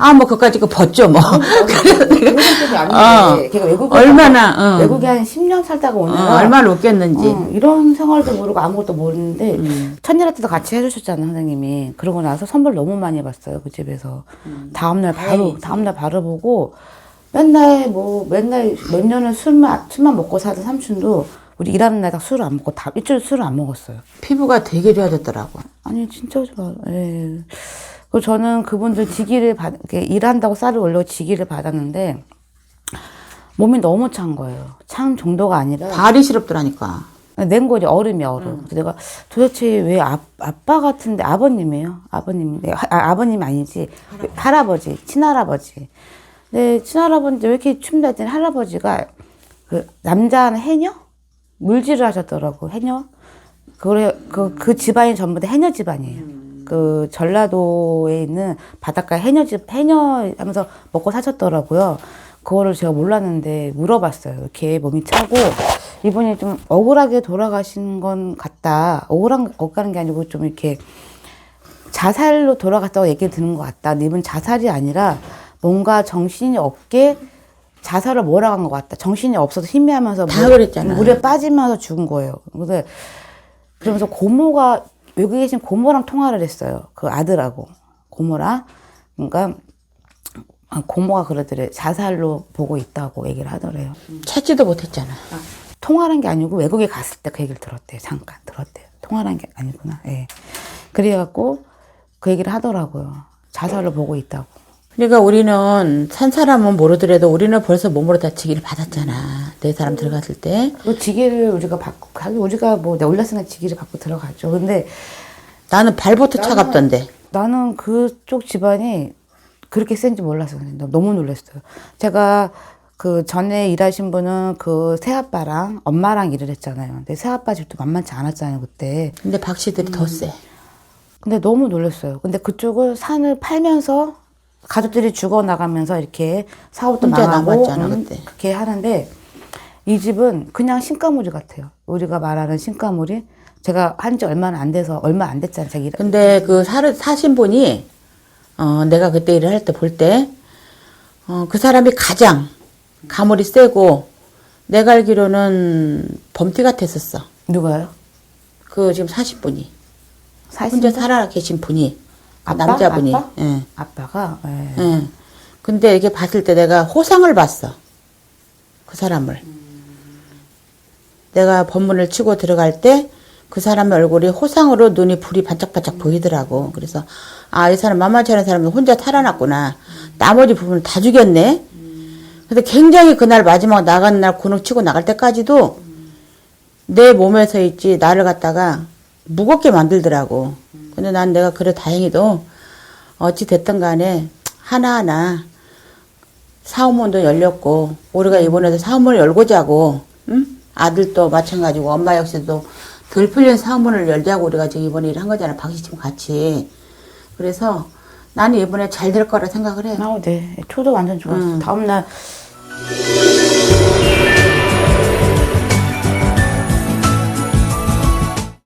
아, 뭐, 그까지 그 벗죠, 뭐. 그런 성격이 아닌데 어, 걔가 외국에 얼마나, 어. 외국에 한 10년 살다가 어, 오느라 얼마나 웃겼는지. 어, 이런 생활도 모르고 아무것도 모르는데 음. 첫일할 때도 같이 해주셨잖아 선생님이 그러고 나서 선물 너무 많이 받았어요 그 집에서 음. 다음날 바로 다음날 바로 보고 맨날 뭐 맨날 몇 년을 술만 술만 먹고 사던 삼촌도 우리 일하는 날 다 술을 안 먹고 다 일주일 술을 안 먹었어요 피부가 되게 좋아졌더라고. 아니 진짜 좋아 예. 그 저는 그분들 직위를 받 일한다고 쌀을 올려 직위를 받았는데 몸이 너무 찬 거예요 찬 정도가 아니라 발이 시럽더라니까. 냉골이 얼음이 얼음. 그래서 내가 도대체 왜 아, 아빠 같은데 아버님이에요? 아버님, 네, 아, 아버님 아니지 할아버지, 친할아버지. 네, 친할아버지 왜 이렇게 춥다 했더니 할아버지가 그 남자 해녀 물질을 하셨더라고 해녀. 그래 그, 그 집안이 전부 다 해녀 집안이에요. 그 전라도에 있는 바닷가 해녀 집 해녀 하면서 먹고 사셨더라고요. 그거를 제가 몰랐는데 물어봤어요. 이렇게 몸이 차고 이분이 좀 억울하게 돌아가신 건 같다. 억울한 억울한 게 아니고 좀 이렇게 자살로 돌아갔다고 얘기를 듣는 것 같다. 근데 이분 자살이 아니라 뭔가 정신이 없게 자살을 몰아간 것 같다. 정신이 없어서 희미하면서 다 그랬잖아. 물에 빠지면서 죽은 거예요. 그래서 그러면서 고모가 외국에 계신 고모랑 통화를 했어요. 그 아들하고 고모랑 그러니까 아, 고모가 그러더래 자살로 보고 있다고 얘기를 하더래요. 찾지도 못했잖아. 통화란 게 아니고 외국에 갔을 때 그 얘기를 들었대요. 잠깐 들었대요. 통화란 게 아니구나. 예. 그래갖고 그 얘기를 하더라고요. 자살을 보고 있다고. 그러니까 우리는 산 사람은 모르더라도 우리는 벌써 몸으로 다치기를 받았잖아. 네 사람 들어갔을 때. 그 지기를 우리가 받고 가기 우리가 뭐 내가 올랐으니까 지기를 받고 들어갔죠. 근데 나는 발부터 차갑던데. 나는 그쪽 집안이 그렇게 센지. 선생님. 너무 놀랐어요. 제가 그 전에 일하신 분은 그 새아빠랑 엄마랑 일을 했잖아요. 근데 새아빠 집도 만만치 않았잖아요, 그때. 근데 박 씨들이 더 세. 근데 너무 놀랐어요. 근데 그쪽을 산을 팔면서 가족들이 죽어 나가면서 이렇게 사업도 혼자 나가고 남았잖아, 음, 그때. 그렇게 하는데 이 집은 그냥 신가무리 같아요. 우리가 말하는 신가무리. 제가 한 지 얼마나 안 돼서 얼마 안 됐잖아요. 제가 일, 근데 그 사, 사신 분이, 어, 내가 그때 일을 할 때 볼 때, 어, 그 사람이 가장 가물이 세고, 내가 알기로는 범띠 같았었어. 누가요? 그 지금 사신 분이. 사실 혼자 살아 계신 분이. 그 아빠? 남자분이. 아빠? 예. 아빠가 예. 예. 근데 이렇게 봤을 때 내가 호상을 봤어. 그 사람을. 내가 법문을 치고 들어갈 때 그 사람의 얼굴이 호상으로 눈이 불이 반짝반짝 보이더라고. 그래서 아, 이 사람 만만치 않은 사람이 혼자 살아났구나. 나머지 부분을 다 죽였네. 그래서 굉장히 그날 마지막 나가는 날 군을 치고 나갈 때까지도 내 몸에서 있지 나를 갖다가 무겁게 만들더라고. 근데 난 내가 그래 다행히도 어찌 됐든 간에 하나하나 사업문도 열렸고 우리가 이번에도 사업문을 열고자고 응? 아들도 마찬가지고 엄마 역시도 덜 풀린 사업문을 열자고 우리가 지금 이번에 일한 거잖아 박씨팀 같이 그래서 나는 이번에 잘 될 거라 생각을 해 아, 네. 초도 완전 좋았어. 음. 다음날